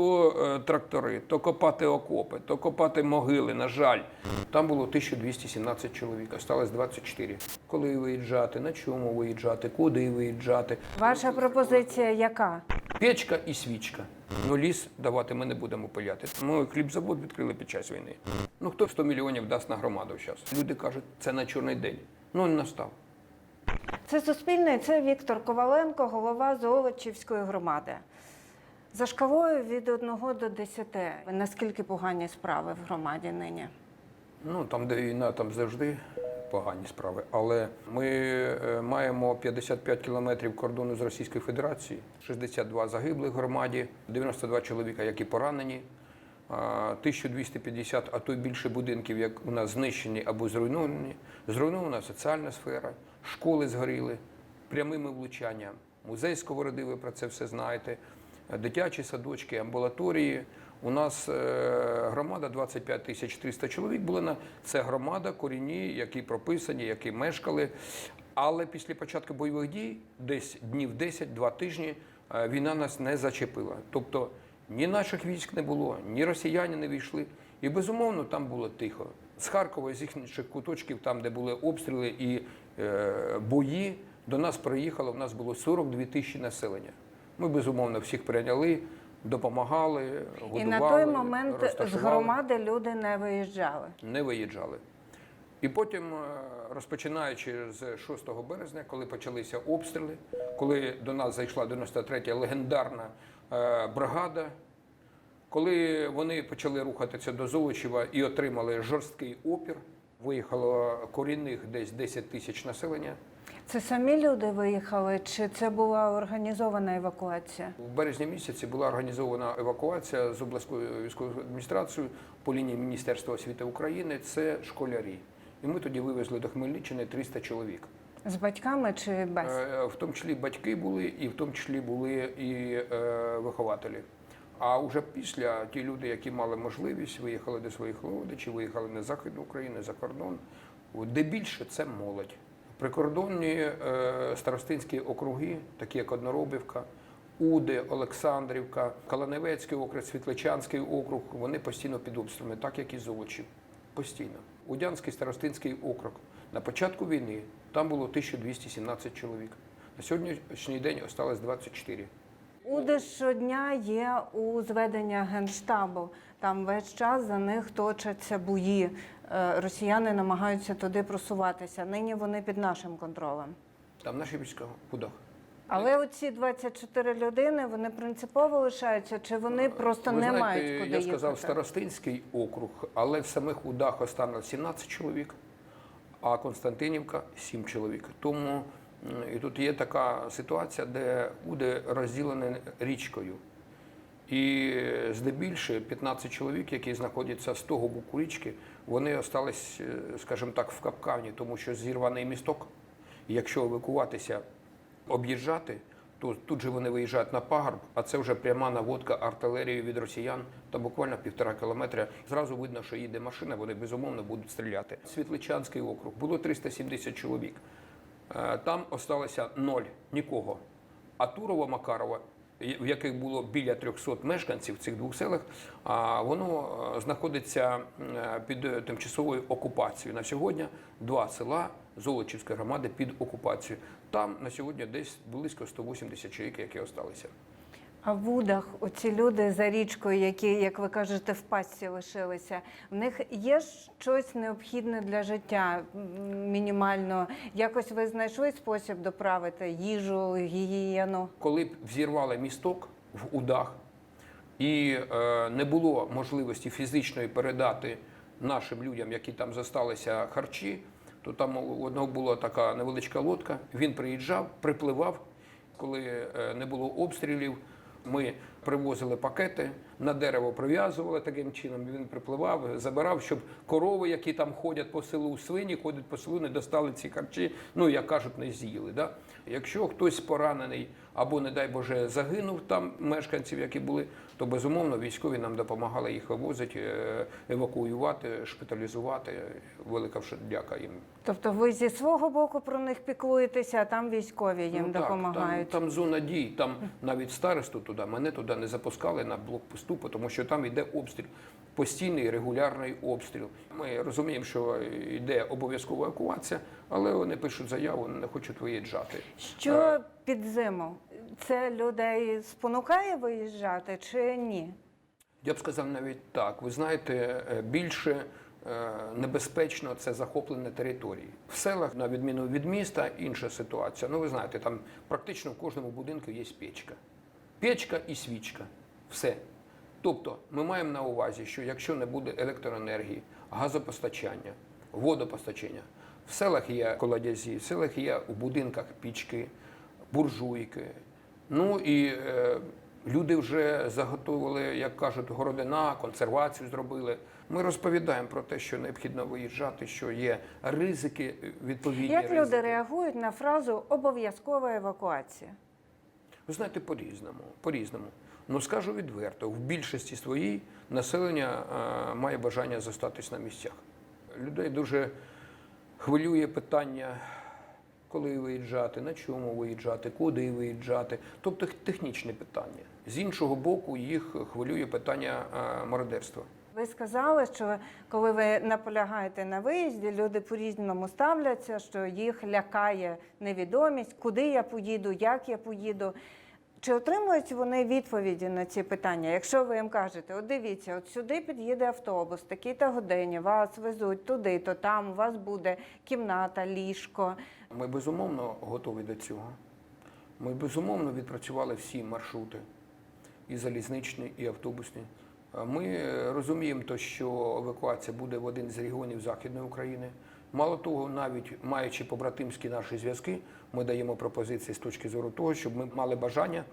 то е, трактори, то копати окопи, то копати могили. На жаль, там було 1217 чоловік, осталось 24. Коли виїжджати, на чому виїжджати, куди виїжджати. Ваша пропозиція яка? Печка і свічка. Ну, ліс давати ми не будемо пиляти. Ми хлібзавод відкрили під час війни. Ну хто 100 мільйонів дасть на громаду зараз? Люди кажуть, це на чорний день. Ну, не настав. Це Суспільне, це Віктор Коваленко, голова Золочівської громади. За шкалою від 1 до 10. Наскільки погані справи в громаді нині? Ну там, де війна, там завжди погані справи. Але ми е, маємо 55 кілометрів кордону з Російською Федерацією, 62 загиблих в громаді, 92 чоловіка, які поранені. а, 1250, а то й більше будинків, як у нас знищені або зруйновані. Зруйнована соціальна сфера, школи згоріли прямими влучанням. Музей Сковороди, ви про це все знаєте, дитячі садочки, амбулаторії. У нас е, громада 25 тисяч 300 чоловік були на це громада, корінні, які прописані, які мешкали. Але після початку бойових дій, десь днів 10-2 тижні, е, війна нас не зачепила. Тобто ні наших військ не було, ні росіяни не війшли. І безумовно там було тихо. З Харкова, з інших куточків, там, де були обстріли і е, бої, до нас приїхало, в нас було 42 тисячі населення. Ми безумовно всіх прийняли, допомагали, годували. І на той момент з громади люди не виїжджали. не виїжджали. І потім, е, розпочинаючи з 6 березня, коли почалися обстріли, коли до нас зайшла 93-я легендарна е, бригада, коли вони почали рухатися до Золочева і отримали жорсткий опір, виїхало корінних десь 10 тисяч населення. Це самі люди виїхали, чи це була організована евакуація? В березні місяці була організована евакуація з обласною військовою адміністрацією по лінії Міністерства освіти України. Це школярі. І ми тоді вивезли до Хмельниччини 300 чоловік. З батьками чи без? Е, В тому числі батьки були, і в тому числі були і е, вихователі. А вже після ті люди, які мали можливість, виїхали до своїх родичів, виїхали на захід України, за кордон. Де більше це молодь. Прикордонні е, старостинські округи, такі як Одноробівка, Уди, Олександрівка, Каланевецький округ, Світличанський округ, вони постійно під обстрілами, так як і Золочів. Постійно. Удянський старостинський округ. На початку війни там було 1217 чоловік. На сьогоднішній день осталось 24. Уди щодня є у зведення генштабу. Там весь час за них точаться бої. Е, Росіяни намагаються туди просуватися. Нині вони під нашим контролем. Там наші війська в пудах. Але оці 24 людини вони принципово лишаються, чи вони просто Е, Ви не знаєте, мають куди я сказав їхати? Старостинський округ, але в самих удах останньо 17 чоловік, а Константинівка 7 чоловік. Тому і тут є така ситуація, де уди розділені річкою. І здебільше 15 чоловік, які знаходяться з того боку річки, вони остались, е, скажімо так, в капкані, тому що зірваний місток. І якщо евакуватися, об'їжджати, то тут же вони виїжджають на пагорб, а це вже пряма наводка артилерії від росіян, там буквально півтора кілометра. Зразу видно, що їде машина, вони безумовно будуть стріляти. Світличанський округ було 370 чоловік. Е, Там осталося ноль, нікого. А Турова Макарова, в яких було біля 300 мешканців в цих двох селах, воно е, знаходиться е, під тимчасовою окупацією. На сьогодні два села Золочівської громади під окупацією. Там на сьогодні десь близько 180 чоловік, які залишилися. А в Удах оці люди за річкою, які, як ви кажете, в пастці лишилися, в них є щось необхідне для життя мінімально. Якось ви знайшли спосіб доправити їжу, гігієну? коли б взірвали місток в удах і е, не було можливості фізичної передати нашим людям, які там зосталися харчі, то там у одного була така невеличка лодка. Він приїжджав, припливав, коли е, не було обстрілів. Ми привозили пакети, на дерево прив'язували таким чином. Він припливав, забирав, щоб корови, які там ходять по селу, свині ходять по селу, не достали ці харчі, ну як кажуть, не з'їли. Да? Якщо хтось поранений або, не дай Боже, загинув там мешканців, які були, то безумовно військові нам допомагали їх вивозити, е, евакуювати, шпиталізувати. Велика дяка їм. Тобто ви зі свого боку про них піклуєтеся, а там військові їм Ну, так, допомагають. Там, там зона дій, там навіть старосту туди, мене туди туди не запускали на блокпосту, тому що там йде обстріл. Постійний регулярний обстріл. Ми розуміємо, що йде обов'язкова евакуація, але вони пишуть заяву, не хочуть виїжджати. Що під зиму? Це людей спонукає виїжджати чи ні? Я б сказав навіть так. Ви знаєте, е, більше е, небезпечно це захоплення території. В селах, на відміну від міста, інша ситуація. Ну, ви знаєте, там практично в кожному будинку є печка. Печка і свічка. Все. Тобто, ми маємо на увазі, що якщо не буде електроенергії, газопостачання, водопостачання, в селах є колодязі, в селах є у будинках пічки, буржуйки. Ну і е, люди вже заготовили, як кажуть, городина, консервацію зробили. Ми розповідаємо про те, що необхідно виїжджати, що є ризики е, відповідні. Як люди реагують на фразу обов'язкова евакуація? Ви знаєте, по-різному. По-різному. Ну скажу відверто, в більшості своїй населення е, має бажання зостатись на місцях. Людей дуже хвилює питання, коли виїжджати, на чому виїжджати, куди виїжджати, тобто технічні питання. З іншого боку, їх хвилює питання е, мародерства. Ви сказали, що коли ви наполягаєте на виїзді, люди по-різному ставляться, що їх лякає невідомість, куди я поїду, як я поїду. Чи отримують вони відповіді на ці питання? Якщо ви їм кажете, от дивіться, от сюди під'їде автобус, такій-то годині, вас везуть туди, то там у вас буде кімната, ліжко. Ми безумовно готові до цього. Ми безумовно відпрацювали всі маршрути, і залізничні, і автобусні. Ми е, розуміємо, то, що евакуація буде в один з регіонів Західної України. Мало того, навіть маючи побратимські наші зв'язки, ми даємо пропозиції з точки зору того, щоб ми мали бажання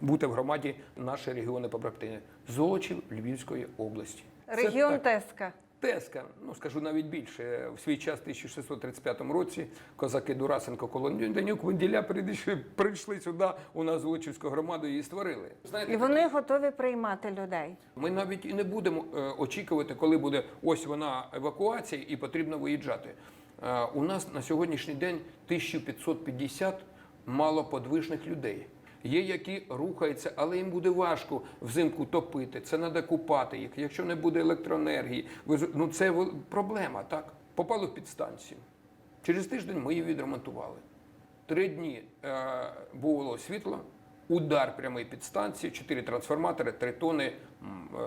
бути в громаді наші регіони побратими Золочів Львівської області. Регіон. Теска. Теска, ну скажу навіть більше. В свій час, в 1635 році, козаки Дурасенко Колонянюк, Венділя прийшли, прийшли сюди у нас Золочівську громаду і створили. Знаєте, І вони готові приймати людей. ми навіть і не будемо е, очікувати, коли буде ось вона евакуація і потрібно виїжджати. Е, у нас на сьогоднішній день 1550 малоподвижних людей. Є, які рухаються, але їм буде важко взимку топити. Це треба купати. Якщо не буде електроенергії, ну це проблема, так? Попали в підстанцію. Через тиждень ми її відремонтували. Три дні е, було світло, удар прямий під станції, чотири трансформатори, три тони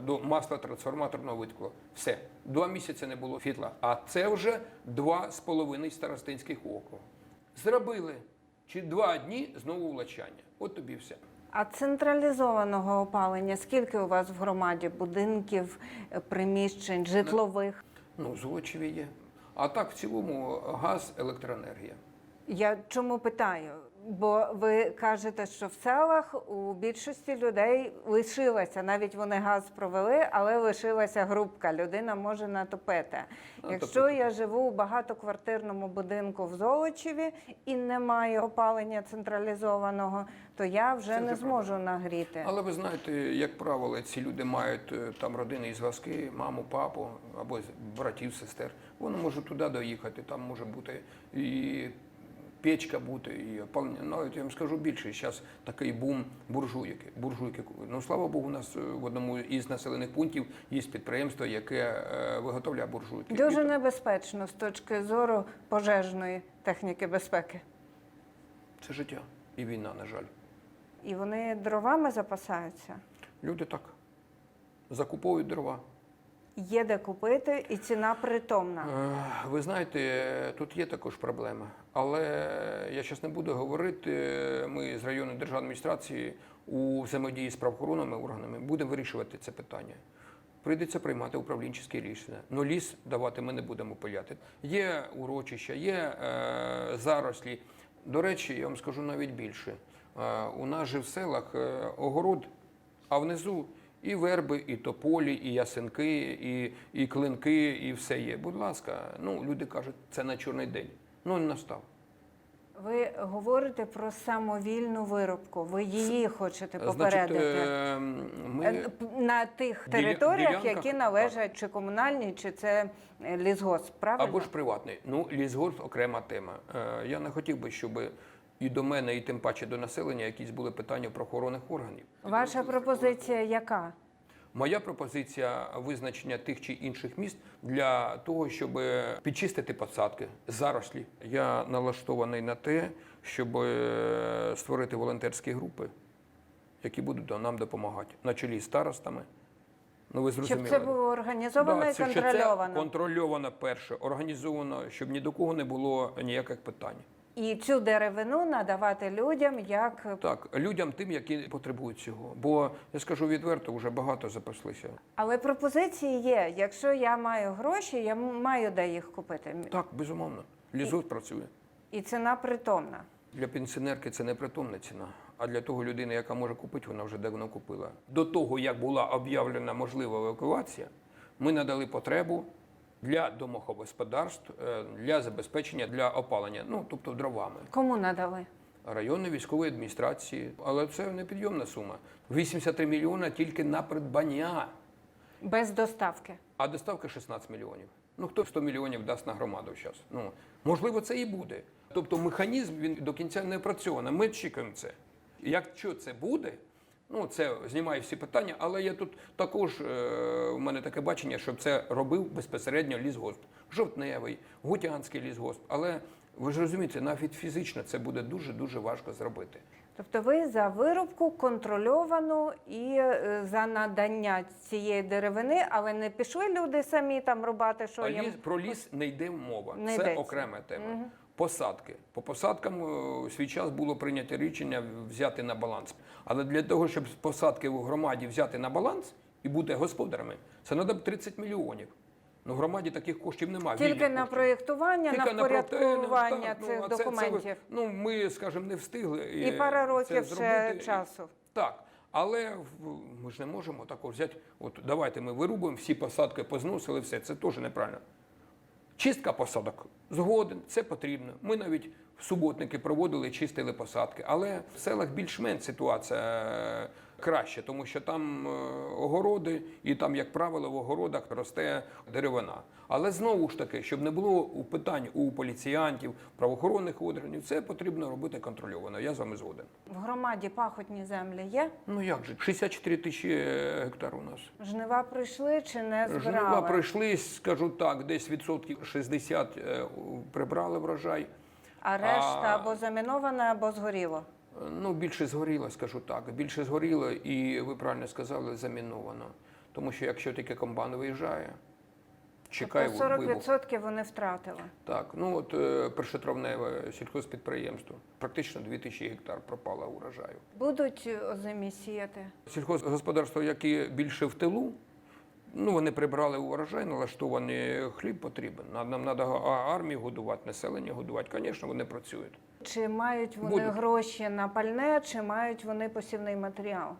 до масла трансформаторного витекло. Все. Два місяці не було світла. А це вже два з половиною старостинських округ. Зробили. Чи два дні знову влучання. От тобі все. А централізованого опалення скільки у вас в громаді будинків, е, приміщень, житлових? Ну, в Золочеві є. А так, в цілому, газ, електроенергія. Я чому питаю? Бо ви кажете, що в селах у більшості людей лишилася, навіть вони газ провели, але лишилася групка. Людина може натопити. Ну, Якщо тобто- я живу у багатоквартирному будинку в Золочеві і не маю опалення централізованого, то я вже Це не зможу нагріти. Але ви знаєте, як правило, ці люди мають е, там родинні зв'язки, маму, папу або братів, сестер. Вони можуть туди доїхати, там може бути і печка бути, і опалення. Навіть я вам скажу більше, зараз такий бум буржуйки. буржуйки. Ну, слава Богу, у нас е, в одному із населених пунктів є підприємство, яке е, виготовляє буржуйки. Дуже І небезпечно з точки зору пожежної техніки безпеки. Це життя і війна, на жаль. І вони дровами запасаються. Люди так закуповують дрова. Є де купити, і ціна притомна. Е, Ви знаєте, тут є також проблема, але я зараз не буду говорити. Ми з районної державної адміністрації у взаємодії з правоохоронними органами будемо вирішувати це питання. Прийдеться приймати управлінчі рішення. Ну ліс давати ми не будемо пиляти. Є урочища, є е, зарослі. До речі, я вам скажу навіть більше. Е, у нас же в селах е, огород, а внизу і верби, і тополі, і ясенки, і, і клинки, і все є. Будь ласка, ну люди кажуть, це на чорний день. Ну не настав. Ви говорите про самовільну виробку. Ви її хочете попередити е, Е, ми на тих територіях, ділянках, які належать чи комунальні, чи це е, лісгосп. Правильно? або ж приватний. Ну, лісгосп окрема тема. Е, Я не хотів би, щоб і до мене, і тим паче до населення, якісь були питання правоохоронних органів. Ваша пропозиція яка? Моя пропозиція визначення тих чи інших міст для того, щоб підчистити посадки, зарослі. Я налаштований на те, щоб е, створити волонтерські групи, які будуть нам допомагати на чолі з старостами. Ну, ви Щоб це було організовано і що це контрольовано. контрольовано перше, організовано, щоб ні до кого не було ніяких питань. І цю деревину надавати людям як Так, людям тим, які потребують цього. Бо я скажу відверто, вже багато запаслися. Але пропозиції є. Якщо я маю гроші, я маю де їх купити. Так, безумовно. Лізот працює. І ціна притомна. Для пенсіонерки це не притомна ціна. А для того людини, яка може купити, вона вже давно купила. До того, як була об'явлена можлива евакуація, ми надали потребу для домогосподарств, е, для забезпечення, для опалення, ну тобто дровами. Кому надали? Районної військової адміністрації, але це непідйомна сума. 83 мільйона тільки на придбання, Без доставки. а доставка 16 мільйонів. Ну хто 100 мільйонів дасть на громаду зараз? Ну можливо, це і буде. Тобто механізм він до кінця не опрацьований. Ми чекаємо це. Якщо це буде, ну це знімає всі питання, але я тут також е, у мене таке бачення, щоб це робив безпосередньо лісгосп. Жовтневий, Гутянський лісгосп. Але ви ж розумієте, навіть фізично це буде дуже дуже важко зробити. Тобто ви за вирубку контрольовану і е, за надання цієї деревини, але не пішли люди самі там рубати, що А їм ліс, про ліс не йде мова. Не це йдеться. окрема тема. Посадки. По посадкам е, у свій час було прийнято рішення взяти на баланс. Але для того, щоб посадки в громаді взяти на баланс і бути господарями, це треба 30 мільйонів. Ну, в громаді таких коштів немає. тільки на коштів. проєктування, Тільки на впорядкування проте- ну, цих а це- це ну, ми, скажімо, не встигли. І е, пара це ще зробити. часу. Так, але ми ж не можемо такого взяти. От давайте ми вирубуємо, всі посадки позносили, все. Це теж неправильно. Чистка посадок згоден, це потрібно. Ми навіть в суботники проводили, чистили посадки. Але в селах більш-менш ситуація е, краще, тому що там е, огороди, і там, як правило, в огородах росте деревина. Але знову ж таки, щоб не було питань у поліціянтів, правоохоронних органів, це потрібно робити контрольовано. Я з вами згоден. В громаді пахотні землі є? Ну як же? 64 тисячі гектар у нас. Жнива прийшли чи не Жнива збирали? пройшли, скажу так, десь відсотків 60 е, прибрали врожай. А решта А- або заміноване, або згоріло. Ну, більше згоріло, скажу так. Більше згоріло, і ви правильно сказали, заміновано. Тому що якщо тільки комбайн виїжджає, чекає тобто вибух. 40% вони втратили. Так, ну от е, першотравневе сільхозпідприємство, практично 2000 гектар пропало урожаю. Будуть озимі сіяти. Сільхозгосподарства, які більше в тилу, ну вони прибрали урожай, налаштований хліб потрібен. Нам треба армію годувати, населення годувати. Звісно, вони працюють. Чи мають вони Будуть. гроші на пальне, чи мають вони посівний матеріал?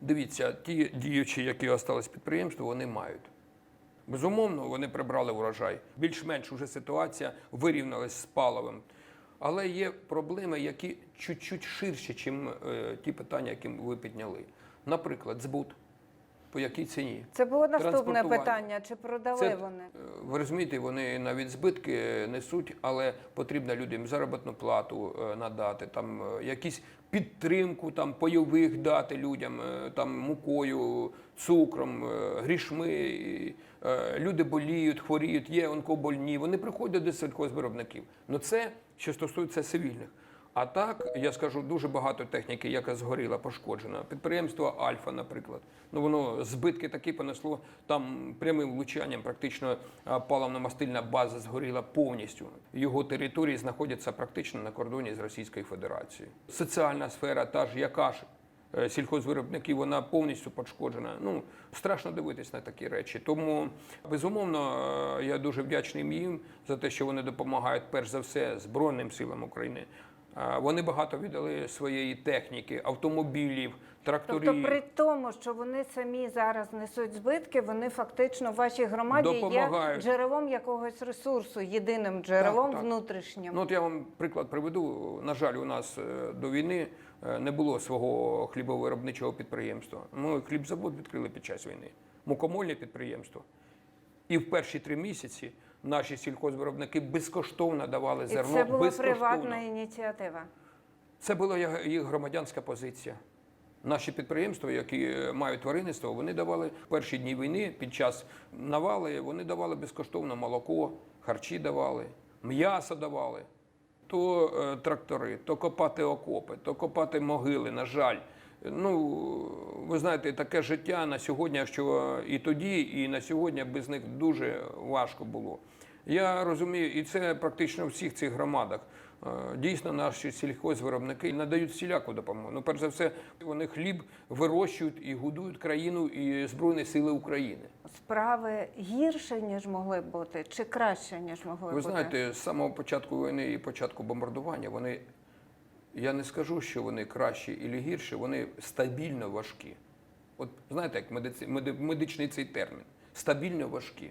Дивіться, ті діючі, які остались підприємства, вони мають. Безумовно, вони прибрали урожай. Більш-менш уже ситуація вирівнялась з паливом. Але є проблеми, які чуть-чуть ширші, ніж е, ті питання, які ви підняли. Наприклад, збут. По якій ціні? Це було наступне питання. Чи продали Це, вони? е, Ви розумієте, вони навіть збитки несуть, але потрібно людям заробітну плату е, надати, там е, якісь підтримку там пайових дати людям, там мукою, цукром, грішми. Люди боліють, хворіють, є онкобольні. Вони приходять до сільхозвиробників. Ну це що стосується цивільних. А так, я скажу, дуже багато техніки, яка згоріла, пошкоджена. Підприємство Альфа, наприклад. Ну воно збитки такі понесло. Там прямим влучанням практично паливно-мастильна база згоріла повністю. Його території знаходяться практично на кордоні з Російською Федерацією. Соціальна сфера, та ж яка ж е, сільхозвиробників, вона повністю пошкоджена. Ну страшно дивитись на такі речі. Тому безумовно е, я дуже вдячний їм за те, що вони допомагають перш за все Збройним силам України. Вони багато віддали своєї техніки, автомобілів, тракторів. Тобто, при тому, що вони самі зараз несуть збитки, вони фактично в вашій громаді є джерелом якогось ресурсу, єдиним джерелом так. внутрішнім. Ну, от я вам приклад приведу. На жаль, у нас е, до війни е, не було свого хлібовиробничого підприємства. Ми хлібзавод відкрили під час війни, мукомольне підприємство. І в перші три місяці наші сільхозвиробники безкоштовно давали І зерно. це була безкоштовно. приватна ініціатива. Це була їх громадянська позиція. Наші підприємства, які е, мають тваринництво, вони давали перші дні війни під час навали, вони давали безкоштовно молоко, харчі давали, м'ясо давали. То е, трактори, то копати окопи, то копати могили, на жаль. Ну, ви знаєте, таке життя на сьогодні, що і тоді, і на сьогодні без них дуже важко було. Я розумію, і це практично в всіх цих громадах. Е, Дійсно, наші сільхозвиробники надають всіляку допомогу. Ну, перш за все, вони хліб вирощують і годують країну і Збройні Сили України. Справи гірше, ніж могли б бути, чи краще, ніж могли б Ви бути? знаєте, з самого початку війни і початку бомбардування вони, я не скажу, що вони кращі і гірші, вони стабільно важкі. От знаєте, як медици, медичний цей термін стабільно важкі.